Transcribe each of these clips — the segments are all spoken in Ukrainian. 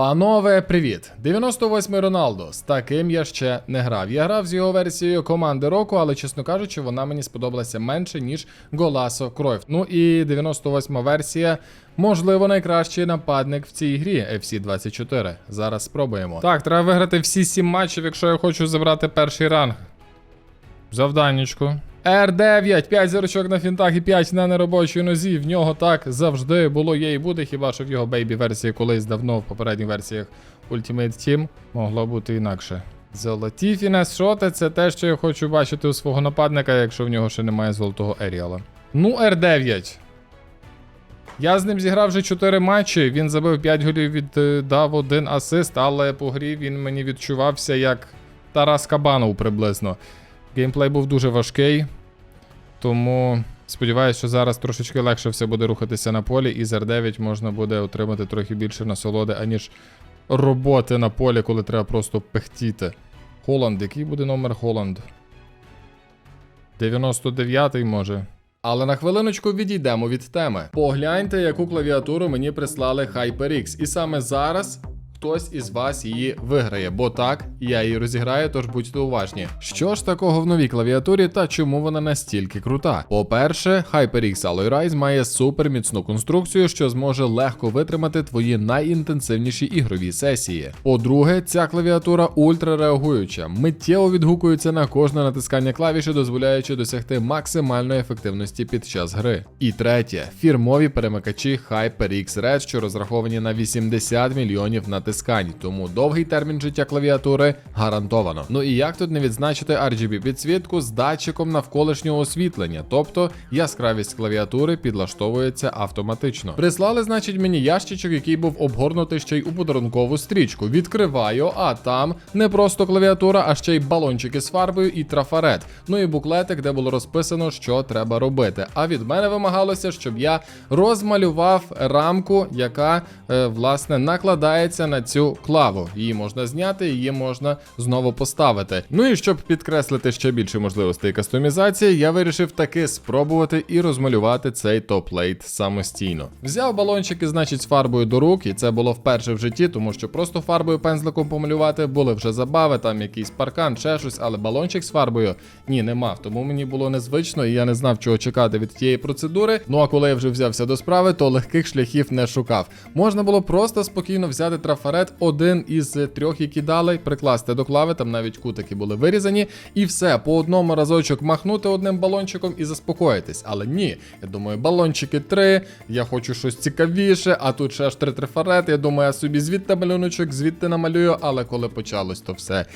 Панове, привіт! 98-й Роналдо. З таким я ще не грав. Я грав з його версією команди року, але чесно кажучи, вона мені сподобалася менше, ніж Голасо Кройф. Ну і 98-ма версія, можливо, найкращий нападник в цій грі FC 24. Зараз спробуємо. Так, треба виграти всі 7 матчів, якщо я хочу забрати перший ранг. Завданнячку. Р9, 5 зірочок на фінтах і 5 на неробочій нозі. В нього так завжди було, є і буде, хіба що в його бейбі версії колись давно в попередніх версіях Ultimate Team могло бути інакше. Золоті фінес шоти це те, що я хочу бачити у свого нападника, якщо в нього ще немає золотого Еріала. Ну, Р9. Я з ним зіграв вже 4 матчі. Він забив 5 голів, від дав один асист, але по грі він мені відчувався як Тарас Кабанов приблизно. Геймплей був дуже важкий, тому сподіваюся, що зараз трошечки легше все буде рухатися на полі, і з R9 можна буде отримати трохи більше насолоди, аніж роботи на полі, коли треба просто пехтіти. Холланд, який буде номер Холланд? 99-й може. Але на хвилиночку відійдемо від теми. Погляньте, яку клавіатуру мені прислали HyperX. І саме зараз хтось із вас її виграє, бо так я її розіграю, тож будьте уважні. Що ж такого в новій клавіатурі та чому вона настільки крута? По-перше, HyperX Alloy Rise має суперміцну конструкцію, що зможе легко витримати твої найінтенсивніші ігрові сесії. По-друге, ця клавіатура ультрареагуюча, миттєво відгукується на кожне натискання клавіші, дозволяючи досягти максимальної ефективності під час гри. І третє, фірмові перемикачі HyperX Red, що розраховані на 80 мільйонів натискань, тому довгий термін життя клавіатури гарантовано. Ну і як тут не відзначити RGB підсвітку з датчиком навколишнього освітлення, тобто яскравість клавіатури підлаштовується автоматично. Прислали, значить, мені ящичок, який був обгорнутий ще й у подарункову стрічку. Відкриваю, а там не просто клавіатура, а ще й балончики з фарбою і трафарет. Ну і буклетик, де було розписано, що треба робити. А від мене вимагалося, щоб я розмалював рамку, яка е, власне накладається на цю клаву. Її можна зняти, її можна знову поставити. Ну і щоб підкреслити ще більше можливостей кастомізації, я вирішив таки спробувати і розмалювати цей топ-лейт самостійно. Взяв балончики, значить, з фарбою до рук, і це було вперше в житті, тому що просто фарбою пензликом помалювати були вже забави, там якийсь паркан, ще щось, але балончик з фарбою ні, не мав. Тому мені було незвично, і я не знав, чого чекати від тієї процедури. Ну а коли я вже взявся до справи, то легких шляхів не шукав. Можна було просто спокійно взяти трафарет, один із трьох, які дали, прикласти до клави, там навіть кутики були вирізані, і все, по одному разочок махнути одним балончиком і заспокоїтись. Але ні, я думаю, балончики три, я хочу щось цікавіше, а тут ще ж три трафарети. Я думаю, я собі звідти малюночок, звідти намалюю, але коли почалось то все.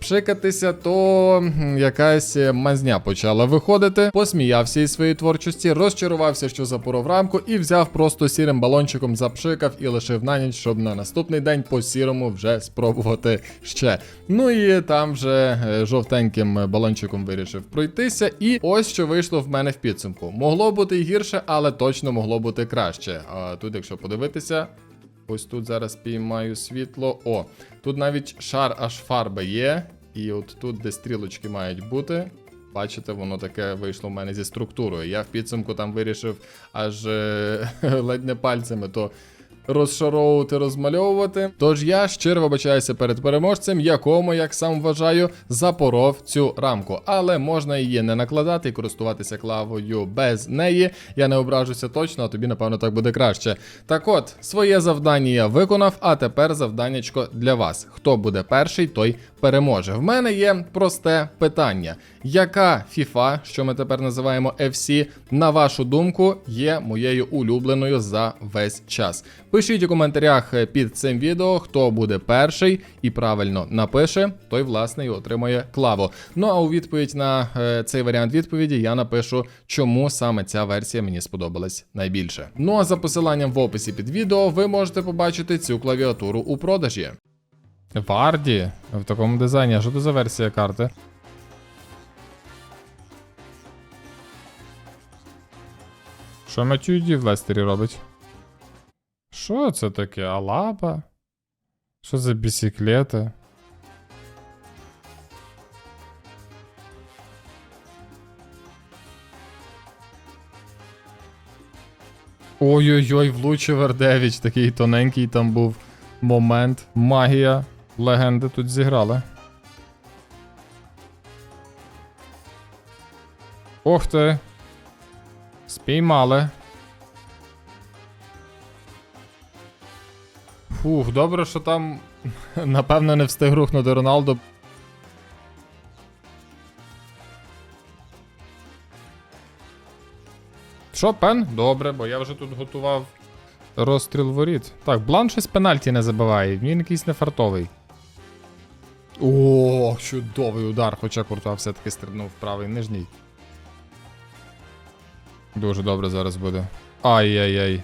Пшикатися, то якась мазня почала виходити. Посміявся із своєї творчості, розчарувався, що запоров рамку, і взяв просто сірим балончиком, запшикав і лишив на ніч, щоб на наступний день по сірому вже спробувати ще. Ну і там вже е, жовтеньким балончиком вирішив пройтися. І ось що вийшло в мене в підсумку. Могло бути і гірше, але точно могло бути краще. А тут, якщо подивитися. Ось тут зараз піймаю світло. О, тут навіть шар аж фарби є. І от тут, де стрілочки мають бути. Бачите, воно таке вийшло в мене зі структурою. Я в підсумку там вирішив аж е, ледь не пальцями то розшаровувати, розмальовувати. Тож я щиро вибачаюся перед переможцем, якому, як сам вважаю, запоров цю рамку. Але можна її не накладати і користуватися клавою без неї. Я не ображуся точно, а тобі, напевно, так буде краще. Так от, своє завдання я виконав, а тепер завданнячко для вас. Хто буде перший, той переможе. В мене є просте питання: яка FIFA, що ми тепер називаємо FC, на вашу думку, є моєю улюбленою за весь час? Пишіть у коментарях е, під цим відео, хто буде перший і правильно напише, той власне і отримує клаву. Ну а у відповідь на е, цей варіант відповіді я напишу, чому саме ця версія мені сподобалась найбільше. Ну а за посиланням в описі під відео ви можете побачити цю клавіатуру у продажі. Варді в такому дизайні. А що це за версія карти? Що Матюді в Лестері робить? Що це таке? Алаба? Що за бісіклета? Ой-ой-ой, влучив R9, такий тоненький там був. момент, магія, легенди тут зіграли. Ух ти. Спіймали. Фух, добре, що там, напевно, не встиг рухнути Роналдо. Що, пен? Добре, бо я вже тут готував розстріл воріт. Так, Блан щось пенальті не забиває, він якийсь нефартовий. О, чудовий удар, хоча Куртуа все-таки стрибнув в правий нижній. Дуже добре зараз буде. Ай-яй-яй.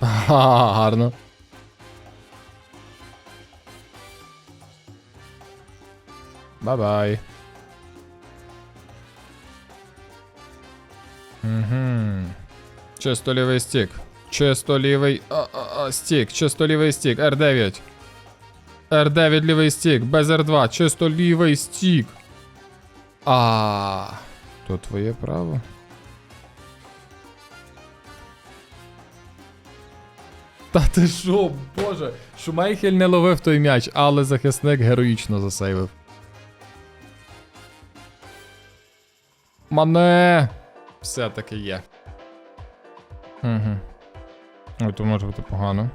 Гарно. Бай-бай. Угу. Чисто лівий стік. Чисто лівий. А, стік. Чисто лівий стік. R9. R9 лівий стік. Без R2. Чисто лівий стік. А. То твоє право. Та ти що, боже, Шумейхель не ловив той м'яч, але захисник героїчно засейвив. Мане! Все-таки є. Угу. Ой, то може бути погано.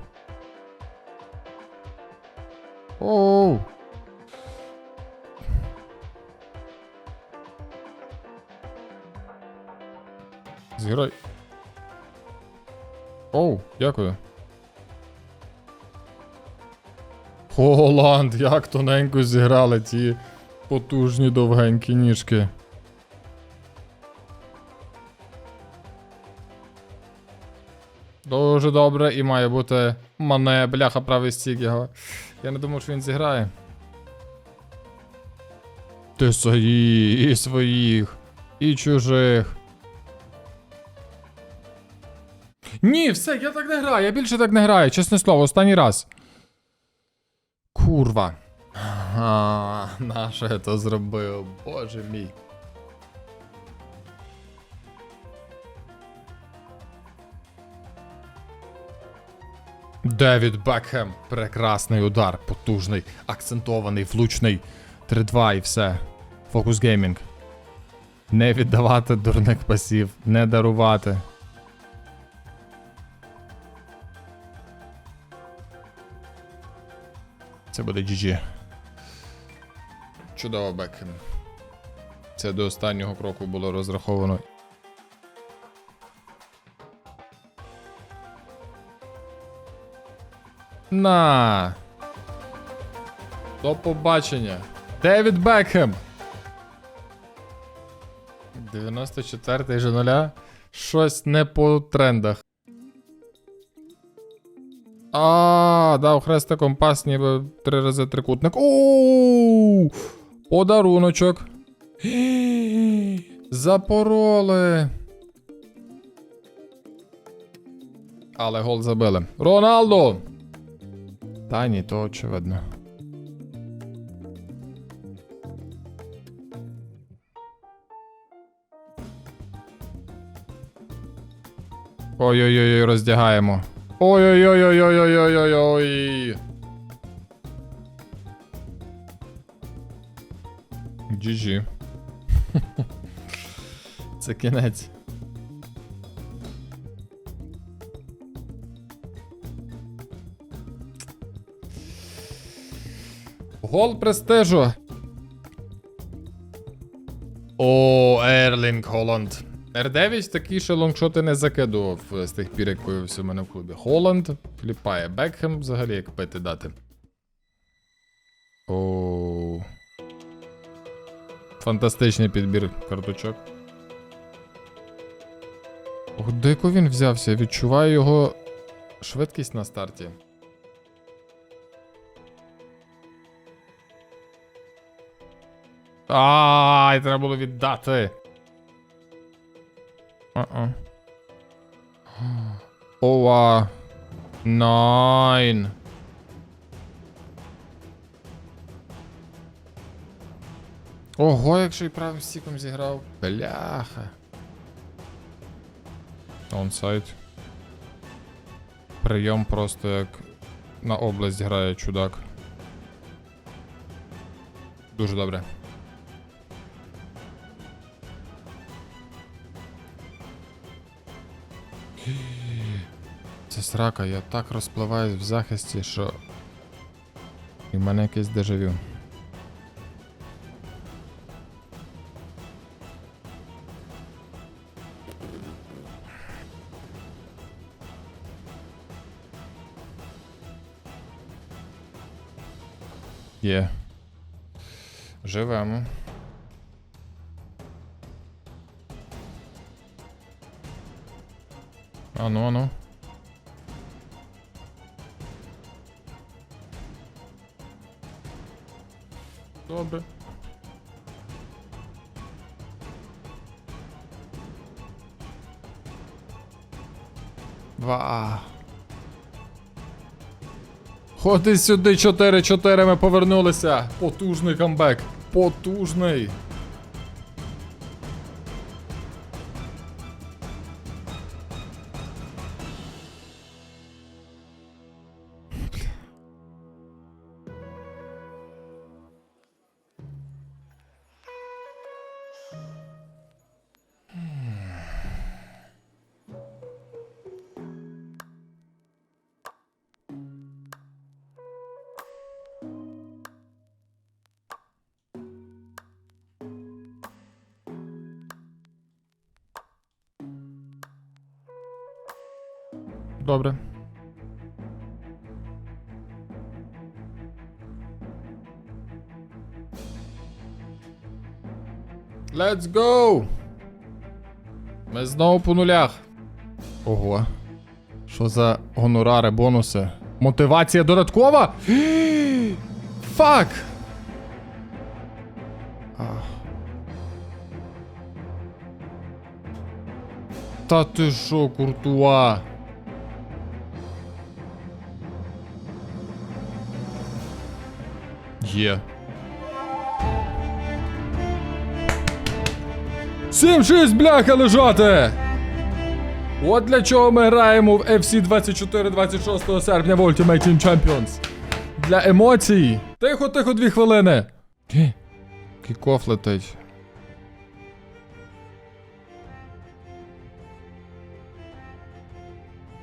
Оу! Зіграй. Оу, дякую. Холанд, як тоненько зіграли ті потужні довгенькі ніжки. Дуже добре і має бути мане, бляха, правий стік його. Я не думав, що він зіграє. Ти свої, і своїх, і чужих. Ні, все, я так не граю, я більше так не граю, чесне слово, останній раз. Курва. А, наше я то зробив, боже мій. Девід Бекхем. Прекрасний удар, потужний, акцентований, влучний. 3-2 і все. Фокус геймінг. Не віддавати дурних пасів, не дарувати. Це буде GG. Чудово, Бекхем. Це до останнього кроку було розраховано. На. До побачення. Девід Бекхем. 94-й же нуля. Щось не по трендах. А, дав хрестиком пас, ніби три рази трикутник. Оу! Подаруночок. Запороли. Але гол забили. Роналдо! Та ні, то очевидно. Ой-ой-ой, роздягаємо. Ой-ой-ой-ой-ой-ой-ой-ой. GG. Це кінець. Гол престижу. О, Ерлінг Холланд. Р9 такий ще лонгшоти не закидував з тих пір, як появився в мене в клубі. Холланд кліпає Бекхем взагалі як пити дати. О. Фантастичний підбір карточок. Ох, дико він взявся. Я відчуваю його швидкість на старті. Ай, треба було віддати. Uh-uh. Ова. Найн. Ого, якщо і правим стіком зіграв. Бляха. Онсайд. Прийом просто як на область грає чудак. Дуже добре. Це срака, я так розпливаюсь в захисті, що. І в мене якесь дежавю. Є. Живемо. Ану, ану. Добре. Ва. Ходи сюди, 4-4, ми повернулися. Потужний камбек. Потужний. Добре. Let's go! Ми знову по нулях. Ого. Що за гонорари, бонуси? Мотивація додаткова? Фак! Та ти шо, куртуа? Є. 7-6, бляха, лежати! От для чого ми граємо в FC 24 26 серпня в Ultimate Team Champions. Для емоцій. Тихо, тихо, дві хвилини. Кі. Кікоф летить.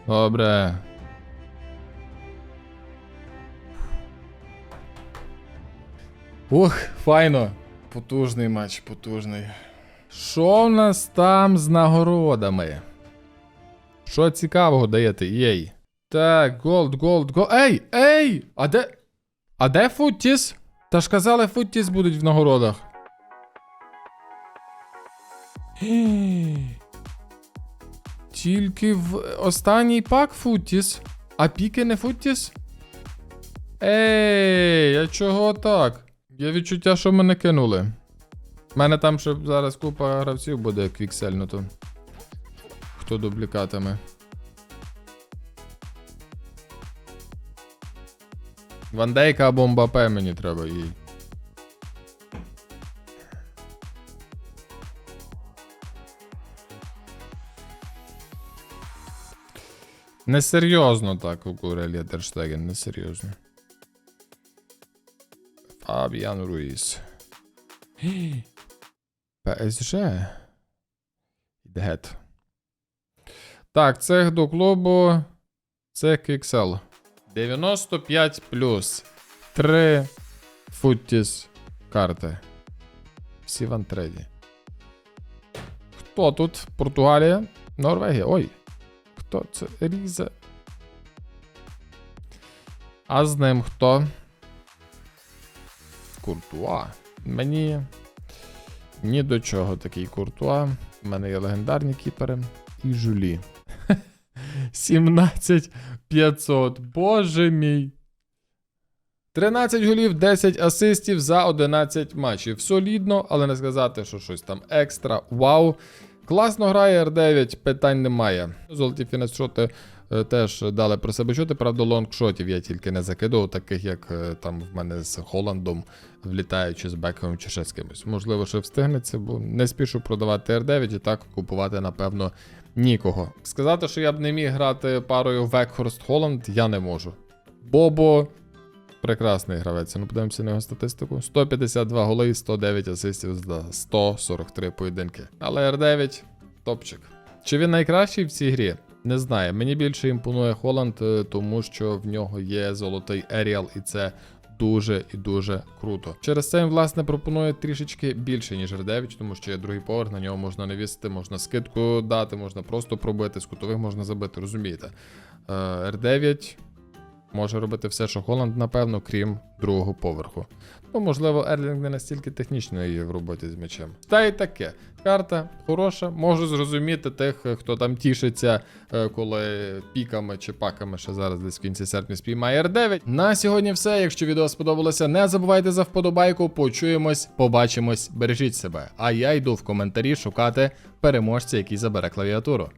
Добре. Ух, файно. Потужний матч, потужний. Що в нас там з нагородами? Що цікавого даєте, єй? Так, голд, голд, голд. Ей! Ей! А де. А де Футтіс? Та ж казали, Футтіс будуть в нагородах. Тільки в останній пак Футтіс. А піки не Футтіс? Ей, а чого так? Є відчуття, що мене кинули. У мене там ще зараз купа гравців буде квіксельнуто. Хто дублікатами. Вандейка або Мбапе мені треба їй. Несерйозно так у Курелі Терштеген, несерйозно. Фабіан Руїс. ПСЖ. Гет. Так, це до клубу. Це KXL. 95 плюс. 3 футтіс карти. Всі в антреді. Хто тут? Португалія? Норвегія. Ой. Хто це? Різа. А з ним хто? Куртуа. Мені ні до чого такий куртуа. У мене є легендарні кіпери і жулі. 17 500. Боже мій. 13 голів, 10 асистів за 11 матчів. Солідно, але не сказати, що щось там екстра. Вау. Класно грає R9, питань немає. Золоті фінес-шоти е, теж дали про себе чути. Правда, лонгшотів я тільки не закидував, таких як е, там в мене з Холландом, влітаючи з Бековим чи ще з кимось. Можливо, що встигнеться, бо не спішу продавати R9 і так купувати, напевно, нікого. Сказати, що я б не міг грати парою Векхорст Холланд, я не можу. Бобо прекрасний гравець. Ну, подивимося на його статистику. 152 голи 109 асистів за 143 поєдинки. Але R9 топчик. Чи він найкращий в цій грі? Не знаю. Мені більше імпонує Холланд, е, тому що в нього є золотий Еріал, і це дуже і дуже круто. Через це він, власне, пропонує трішечки більше, ніж R9, тому що є другий поверх, на нього можна навісити, можна скидку дати, можна просто пробити, з кутових можна забити, розумієте. Е, R9 може робити все, що Холланд, напевно, крім другого поверху. Ну, можливо, Ерлінг не настільки технічний в роботі з м'ячем. Та й таке. Карта хороша, можу зрозуміти тих, хто там тішиться, е, коли піками чи паками ще зараз десь в кінці серпня спіймає R9. На сьогодні все. Якщо відео сподобалося, не забувайте за вподобайку. Почуємось, побачимось, бережіть себе. А я йду в коментарі шукати переможця, який забере клавіатуру.